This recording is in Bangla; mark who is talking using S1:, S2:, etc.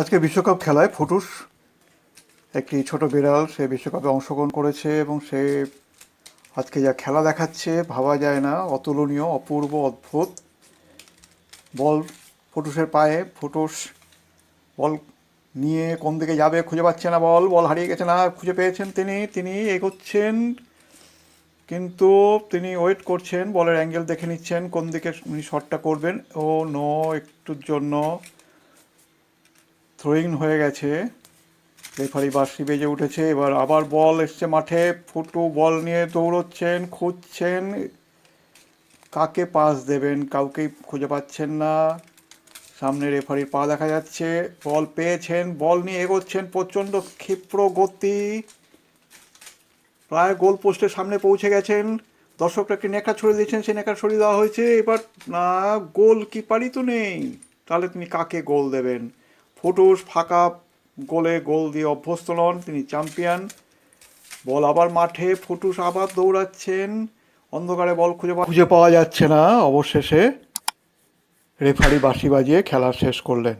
S1: আজকে বিশ্বকাপ খেলায় ফুটুস, একটি ছোট বিড়াল, সে বিশ্বকাপে অংশগ্রহণ করেছে এবং সে আজকে যা খেলা দেখাচ্ছে ভাবা যায় না, অতুলনীয়, অপূর্ব, অদ্ভুত। বল ফুটুসের পায়ে, ফুটুস বল নিয়ে কোন দিকে যাবে খুঁজে পাচ্ছে না বল বল হারিয়ে গেছে না খুঁজে পেয়েছেন তিনি তিনি এগোচ্ছেন, কিন্তু তিনি ওয়েট করছেন, বলের অ্যাঙ্গেল দেখে নিচ্ছেন, কোন দিকে উনি শটটা করবেন। ও নো একটুর জন্য থ্রোয়িং হয়ে গেছে। রেফারি বাঁশি বেজে উঠেছে। এবার আবার বল এসছে মাঠে। ফুটু বল নিয়ে দৌড়চ্ছেন, খুঁজছেন। কাকে পাস দেবেন? কাউকেই খুঁজে পাচ্ছেন না। সামনে রেফারির পা দেখা যাচ্ছে। বল পেয়েছেন। বল নিয়ে এগোচ্ছেন প্রচণ্ড ক্ষিপ্র গতি। প্রায় গোল পোস্টের সামনে পৌঁছে গেছেন। দর্শকরা একটি নেকা ছড়িয়ে দিয়েছেন। সেই নেকা ছড়িয়ে দেওয়া হয়েছে। এবার না গোল কিপারই তো নেই। তাহলে তিনি কাকে গোল দেবেন? ফুটুস ফাঁকা গোলে গোল দিয়ে অভ্যস্ত নন, তিনি চ্যাম্পিয়ন। বল আবার মাঠে ফুটুস আবার দৌড়াচ্ছেন। অন্ধকারে বল খুঁজে খুঁজে পাওয়া যাচ্ছে না, অবশেষে রেফারি বাঁশি বাজিয়ে খেলা শেষ করলেন।